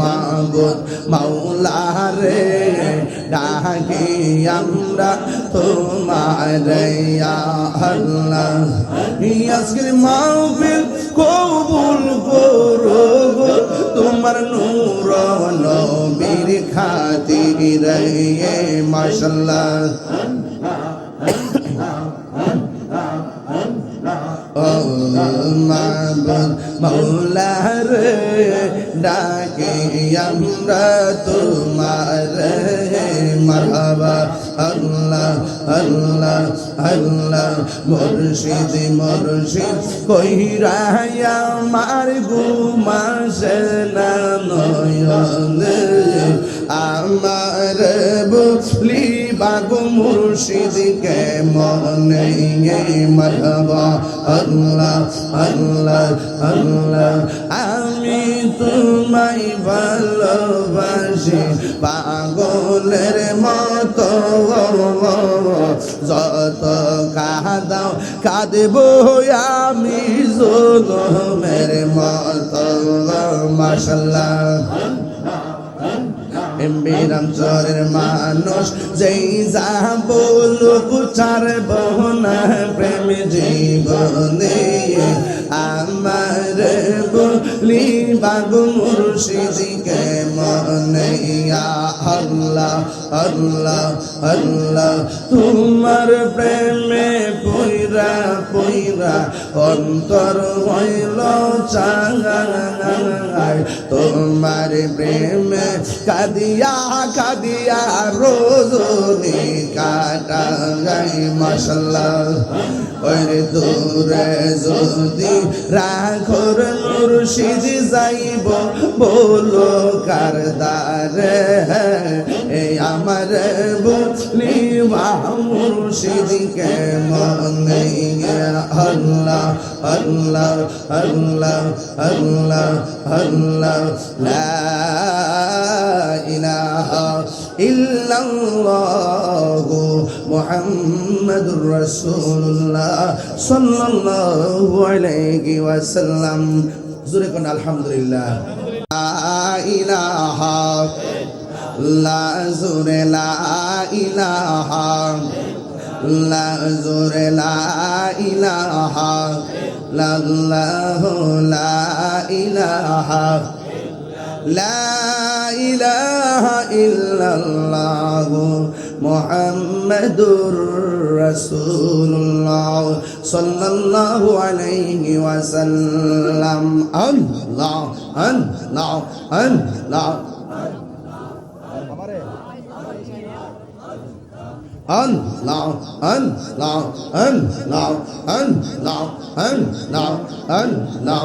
মাগুদ মাওলা রে ডাকি আমরা তোমার আল্লাহ। আজকের মাহফিল কবুল করো তোমার নূর নবীর খাতির মাশাল্লাহ মাবুদ মৌলার ডাকে আমরা তোমার মারহাবা। আল্লাহ আল্লাহ আল্লাহ, মুর্শিদ মুর্শিদ, কইরা আমার গুমাসে না নয়ন। আমার বুঝলি বাগু মুর্শিদ কে মনে মরহবা আল্লাহ আল্লাহ আল্লাহ, আমি তোমায় ভালোবাসি। পাগলের মতো যত কাদাও, কাঁদব আমি জোলমের মতো। মাসাল্লাহ বিরামচরের মানুষ, যেই যা বলুক চার বহনা প্রেম জীবনে। আমার বলি বাগু মুর্শিদিকে মনে আল্লাহ আল্লাহ আল্লাহ। তোমার প্রেমে পইরা পইরা অন্তর হইল চাঙ্গাই তোমার প্রেমে কাদিয়া কাদিয়া রোজনি কাটা গাই মশলা ওরে দূরে যদি রাখর মুর্শিদ যাইব, বলো কারদারে এই আমার বুঝলি মুর্শিদকে মনে আল্লাহ আল্লাহ আল্লাহ আল্লাহ আল্লাহ। লা ইলাহা ইল্লাল্লাহু মুহাম্মাদুর রাসূলুল্লাহ সাল্লাল্লাহু আলাইহি ওয়াসাল্লাম। জোরে কোন আলহামদুলিল্লাহ। লা ইলাহা লা জোরে লা ইলাহা লা জোরে লা ইলাহা লাল্লাহু লা ইলাহা لا إله إلا الله محمد رسول الله صلى الله عليه وسلم. الله الله الله ان لا ان لا ان لا ان لا ان لا ان لا